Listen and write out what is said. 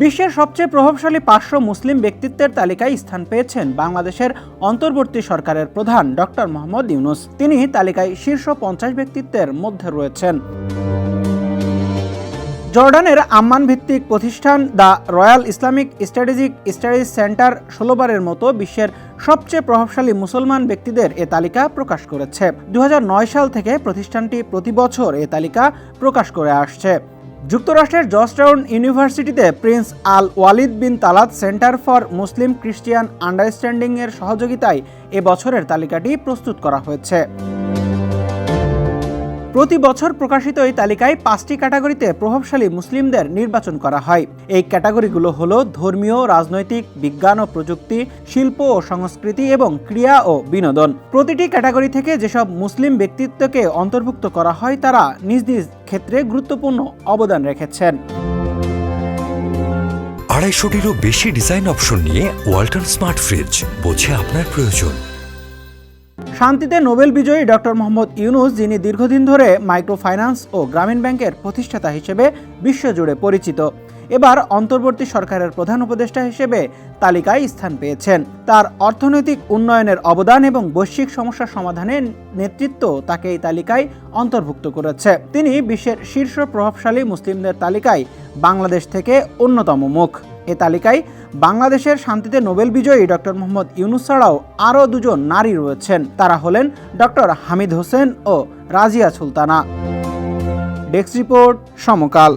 বিশ্বের সবচেয়ে প্রভাবশালী পাঁচশো মুসলিম ব্যক্তিত্বের তালিকায় স্থান পেয়েছেন বাংলাদেশের অন্তর্বর্তী সরকারের প্রধান ডক্টর মোহাম্মদ ইউনুস। তিনি তালিকায় শীর্ষ পঞ্চাশ ব্যক্তিত্বের মধ্যে রয়েছেন। জর্ডানের আম্মান ভিত্তিক প্রতিষ্ঠান the royal Islamic strategic studies centre ষোলোবারের মতো বিশ্বের সবচেয়ে প্রভাবশালী মুসলমান ব্যক্তিদের এ তালিকা প্রকাশ করেছে। দু হাজার নয় সাল থেকে প্রতিষ্ঠানটি প্রতি বছর এ তালিকা প্রকাশ করে আসছে। যুক্তরাষ্ট্রের জর্জটাউন ইউনিভার্সিটিতে prince Al Waleed bin Talal centre for Muslim Christian আন্ডারস্ট্যান্ডিংয়ের সহযোগিতায় এ বছরের তালিকাটি প্রস্তুত করা হয়েছে। প্রতি বছর প্রকাশিত এই তালিকায় পাঁচটি ক্যাটাগরিতে প্রভাবশালী মুসলিমদের নির্বাচন করা হয়। এই ক্যাটাগরিগুলো হলো ধর্মীয়, রাজনৈতিক, বিজ্ঞান ও প্রযুক্তি, শিল্প ও সংস্কৃতি এবং ক্রিয়া ও বিনোদন। প্রতিটি ক্যাটাগরি থেকে যেসব মুসলিম ব্যক্তিত্বকে অন্তর্ভুক্ত করা হয়, তারা নিজ নিজ ক্ষেত্রে গুরুত্বপূর্ণ অবদান রেখেছেন। আড়াইশোটিরও বেশি ডিজাইন অপশন নিয়ে ওয়ালটন স্মার্ট ফ্রিজ বোঝে আপনার প্রয়োজন। শান্তিতে নোবেল বিজয়ী ডক্টর মোহাম্মদ ইউনুস, যিনি দীর্ঘদিন ধরে মাইক্রো ফাইন্যান্স ও গ্রামীণ ব্যাংকের প্রতিষ্ঠাতা হিসেবে বিশ্বজুড়ে পরিচিত। এবার অন্তর্বর্তী সরকারের প্রধান উপদেষ্টা হিসেবে তালিকায় স্থান পেয়েছেন। তার অর্থনৈতিক উন্নয়নের অবদান এবং বৈশ্বিক সমস্যা সমাধানে নেতৃত্ব তাকে এই তালিকায় অন্তর্ভুক্ত করেছে। তিনি বিশ্বের শীর্ষ প্রভাবশালী মুসলিমদের তালিকায় বাংলাদেশ থেকে অন্যতম মুখ। এ তালিকায় বাংলাদেশের শান্তিতে নোবেল বিজয়ী ডক্টর মোহাম্মদ ইউনুস ছাড়াও আরও দুজন নারী রয়েছেন। তারা হলেন ডক্টর হামিদ হোসেন ও Razia Sultana. Desk report Samakal.